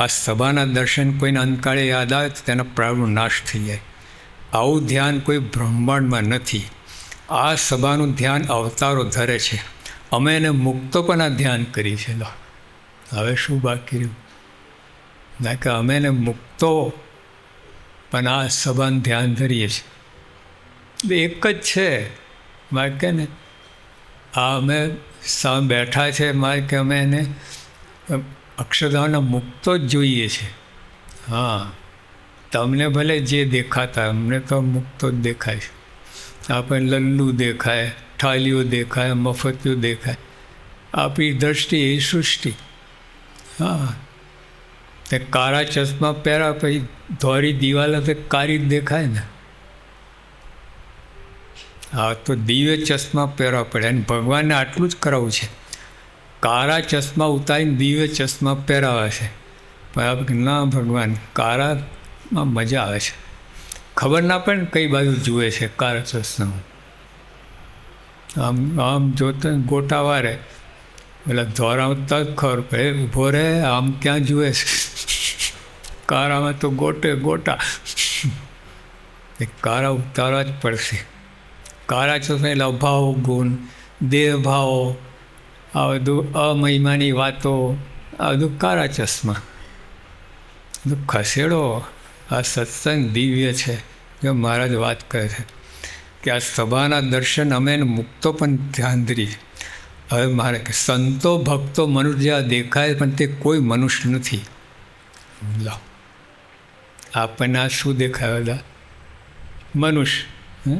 આ સભાના દર્શન કોઈને અંતકાળે યાદ આવે તો તેનો પ્રાણનો નાશ થઈ જાય. આવું ધ્યાન કોઈ બ્રહ્માંડમાં નથી. આ સભાનું ધ્યાન અવતારો ધરે છે. અમે એને મુક્તો પણ આ ધ્યાન કરી છે. લો, હવે શું બાકી રહ્યું? ના કે અમે એને મુક્તો પણ આ સભાનું ધ્યાન ધરીએ છીએ. એક જ છે. મારે કે ને? આ અમે સામે બેઠા છે. મારે કે અમે એને અક્ષરધામના મુક્તો જ જોઈએ છે. હા, તમને ભલે જે દેખાતા અમને તો મુક્તો જ દેખાય છે. આપણે લલ્લુ દેખાય ઠાલીઓ દેખાય મફતિયો દેખાય. આપણી દ્રષ્ટિ એ સૃષ્ટિ. હા. તે કાળા ચશ્મા પહેરા પછી ધોરી દિવાલ તો કારી જ દેખાય ને. હા, તો દિવ્ય ચશ્મા પહેરવા પડે અને ભગવાનને આટલું જ કરાવવું છે. કાળા ચશ્મા ઉતારીને દિવ્ય ચશ્મા પહેરાવે છે. ના ભગવાન કાળામાં મજા આવે છે. ખબર ના પડે કઈ બાજુ જુએ છે કાળા ચશ્મા. આમ આમ જોતો ગોટા વારે. એટલે ધોરામાં ખબર પડે, ઊભો રહે, આમ ક્યાં જુએ છે? કારામાં તો ગોટે ગોટા. એ કારા ઉતારવા જ પડશે. કારા ચશ્મા એટલે અભાવ, ગુણ, દેહ ભાવો આ બધું અમહિમાની વાતો, આ બધું કાળા ચશ્મા. બધું ખસેડો આ સત્સંગ દિવ્ય છે, જો મહારાજ વાત કરે છે કે આ સભાના દર્શન અમે મુક્તો પણ ધ્યાન ધરીએ. હવે મારે સંતો, ભક્તો, મનુષ્ય દેખાય પણ તે કોઈ મનુષ્ય નથી. લો. આપણને આ શું દેખાય બધા મનુષ્ય?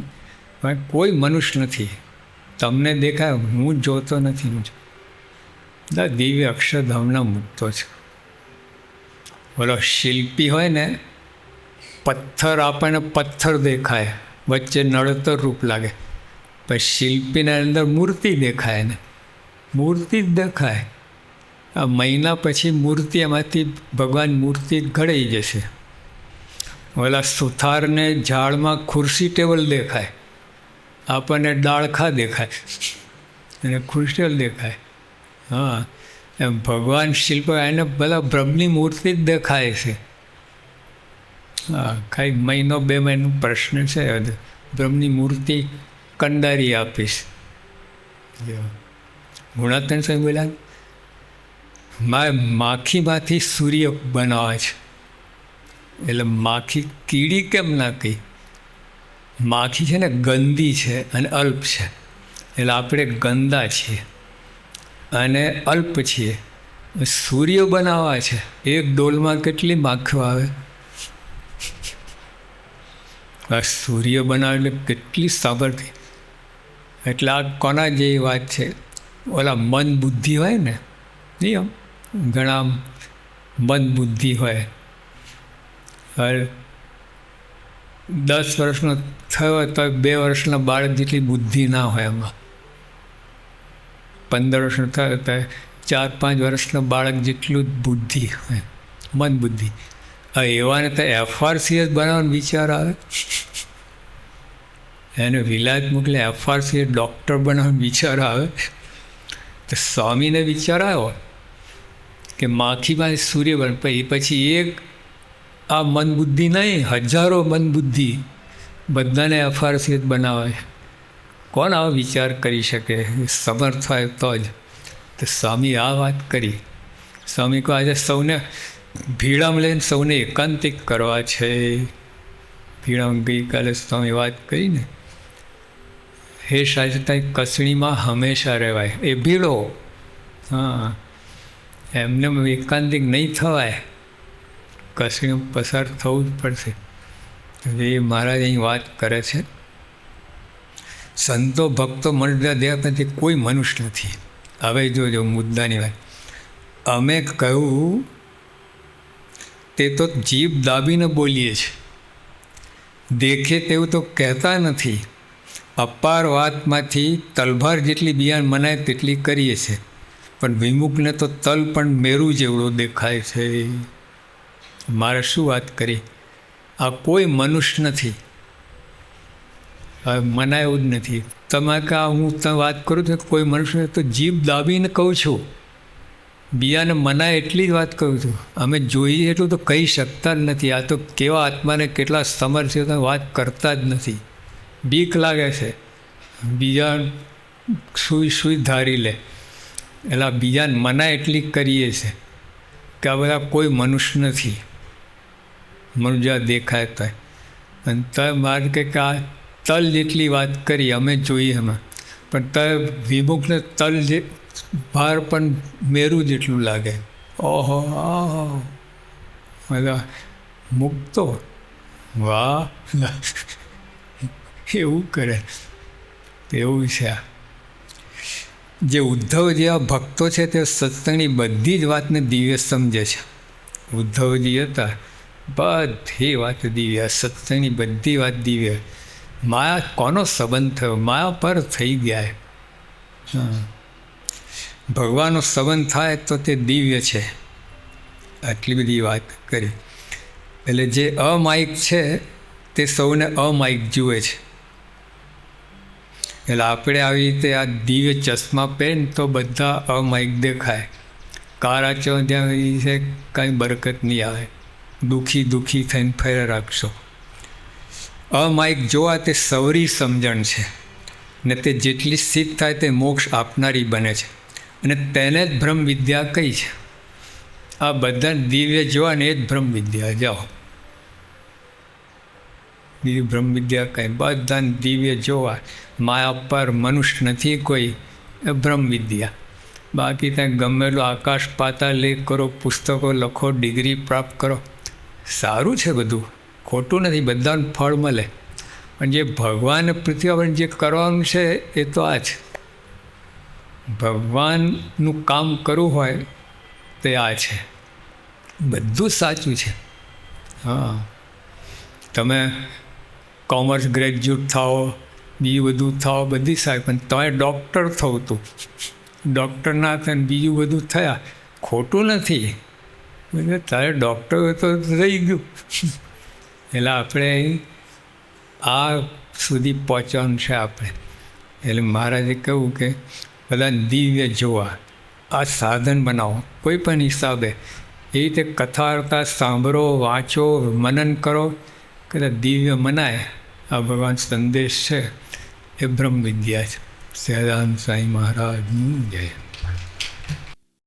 પણ કોઈ મનુષ્ય નથી. તમને દેખાય, હું જોતો નથી, હું બધા દિવ્ય અક્ષરધામના મૂકતો છે. બોલો, શિલ્પી હોય ને, પથ્થર આપણને પથ્થર દેખાય, વચ્ચે નડતર રૂપ લાગે. પણ શિલ્પીના અંદર મૂર્તિ દેખાય ને. મૂર્તિ જ દેખાય. આ મહિના પછી મૂર્તિ એમાંથી ભગવાન મૂર્તિ ઘડાઈ જશે. ઓલા સુથારને ઝાડમાં ખુરશી ટેબલ દેખાય. આપણને ડાળખા દેખાય અને ખુરશી દેખાય. હા એમ ભગવાન શિલ્પ એને બધા બ્રહ્મની મૂર્તિ જ દેખાય છે. હા કાંઈ મહિનો બે મહિનો પ્રશ્ન છે બ્રહ્મની મૂર્તિ કંડારી આપીશ. ગુણાતન સાહેબ બોલ્યા મારે માખીમાંથી સૂર્ય બનાવે છે. એટલે માખી કીડી કેમ ના કહી માખી છે ને ગંદી છે અને અલ્પ છે. એટલે આપણે ગંદા છીએ અને અલ્પ છીએ. સૂર્ય બનાવવા છે. એક ડોલમાં કેટલી માખીઓ આવે? આ સૂર્ય બનાવે એટલે કેટલી સાબરથી એટલે આ કોના જેવી વાત છે? ઓલા મન બુદ્ધિ હોય ને નહીં ઘણા મન બુદ્ધિ હોય. દસ વર્ષનો થયો હોય તો બે વર્ષના બાળક જેટલી બુદ્ધિ ના હોય એમાં. પંદર વર્ષનો થયો તો ચાર પાંચ વર્ષના બાળક જેટલું જ બુદ્ધિ હોય, મન બુદ્ધિ. એવાને તો એફઆરસીએસ બનાવવાનો વિચાર આવે. એને વિલાયત મોકલે એફઆરસીએસ ડૉક્ટર બનાવવાનો વિચાર આવે. તો સ્વામીને વિચાર આવ્યો કે માખીમાં સૂર્ય બન પછી પછી એક આ મન બુદ્ધિ નહીં, હજારો મન બુદ્ધિ બધાને એફઆરસીએસ બનાવે. કોણ આવો વિચાર કરી શકે? સમર્થ હોય તો જ. તો સ્વામી આ વાત કરી. સ્વામી કહો, આજે સૌને ભીડામ લઈને સૌને એકાંતિક કરવા છે. ભીડામ ગઈકાલે સ્વામી વાત કરીને, હે સાચતા કસણીમાં હંમેશા રહેવાય. એ ભીડો. હા. એમને એકાંતિક નહીં થવાય. કસણી પસાર થવું જ પડશે. એ મહારાજ અહીં વાત કરે છે, સંતો ભક્તો મનુષ્ય દેહ કોઈ મનુષ્ય નથી. હવે જોજો મુદ્દાની વાત. અમે કહ્યું, તે તો જીભ દાબીને બોલીએ છીએ દેખે તેવું તો કહેતા નથી. અપાર વાતમાંથી તલભાર જેટલી બિયાન મનાય તેટલી કરીએ છીએ પણ વિમુખને તો તલ પણ મેરું જેવડો દેખાય છે. મારે શું વાત કરી? આ કોઈ મનુષ્ય નથી. મનાય જ નથી. તમે કે હું તમે વાત કરું છું કોઈ મનુષ્ય તો જીભ દાબીને કહું છું. બીજાને મનાય એટલી જ વાત કહું છું. અમે જોઈએ એટલું તો કહી શકતા જ નથી. આ તો કેવા આત્માને કેટલા સમર છે તો વાત કરતા જ નથી. બીક લાગે છે. બીજા સુઈ સુઈ ધારી લે. એટલે બીજાને મનાય એટલી કરીએ છે કે આ બધા કોઈ મનુષ્ય નથી. મનુષ્ય દેખાતા અને ત કે કે આ તલ જેટલી વાત કરી, અમે જોઈએ એમાં. પણ ત વિમુખને તલ જે, ભાર પણ મેરું જેટલું લાગે. ઓહો આહો બધા મૂકતો વાહ. એવું કરે. એવું છે આ. જે ઉદ્ધવ જેવા ભક્તો છે તે સત્સંગની બધી જ વાતને દિવ્ય સમજે છે. ઉદ્ધવજી હતા. બધી વાત દિવ્ય, સત્સંગની બધી વાત દિવ્ય. માયા કોનો સંબંધ થયો? માયા પર થઈ ગયા. ભગવાનનો સંબંધ થાય તો તે દિવ્ય છે. આટલી બધી વાત કરી. એટલે જે અમાયિક છે, તે સૌને અમાયિક જુએ છે. એટલે આપણે આવી રીતે આ દિવ્ય ચશ્મા પહેન તો બધા અમાયિક દેખાય. કારા ચો ત્યાં છે, કાંઈ બરકત નહીં આવે. દુઃખી દુઃખી થઈને ફેર રાખશો. અમાયિક જોવા તે સવરી સમજણ છે ને તે જેટલી સિદ્ધ થાય તે મોક્ષ આપનારી બને છે. અને તેને જ ભ્રમ વિદ્યા કઈ છે. આ બધા દિવ્ય જોવા ને એ જ ભ્રમ વિદ્યા, જાઓ. દિવ્ય ભ્રમ વિદ્યા કંઈ બધાને દિવ્ય જોવા, માયા પર મનુષ્ય નથી કોઈ, એ ભ્રમ વિદ્યા. બાકી ત્યાં ગમેલું આકાશ પાતા લેખ કરો, પુસ્તકો લખો, ડિગ્રી પ્રાપ્ત કરો. સારું છે બધું. ખોટું નથી, બધાને ફળ મળે. પણ જે ભગવાન પૃથ્વી પર જે કરવાનું છે, એ તો આ છે. ભગવાનનું કામ કરવું હોય, તે આ છે. બધું સાચું છે. હા. તમે કોમર્સ ગ્રેજ્યુએટ થાઓ, બીજું બધું થાઓ, બધી સાહેબ પણ તમે ડૉક્ટર થવું તું. ડૉક્ટર ના થાય બીજું બધું થયા. ખોટું નથી. એટલે તારે ડૉક્ટર તો રહી ગયું. એટલે આપણે આ સુધી પહોંચવાનું છે આપણે. એટલે મહારાજે કહ્યું કે બધા દિવ્ય જોવા, આ સાધન બનાવો. કોઈ પણ હિસાબે એ રીતે કથા વાર્તા સાંભળો, વાંચો, મનન કરો. કદાચ દિવ્ય મનાય. આ ભગવાન સંદેશ છે. એ બ્રહ્મ વિદ્યા છે. સહેદાન સાંઈ મહારાજનું જય.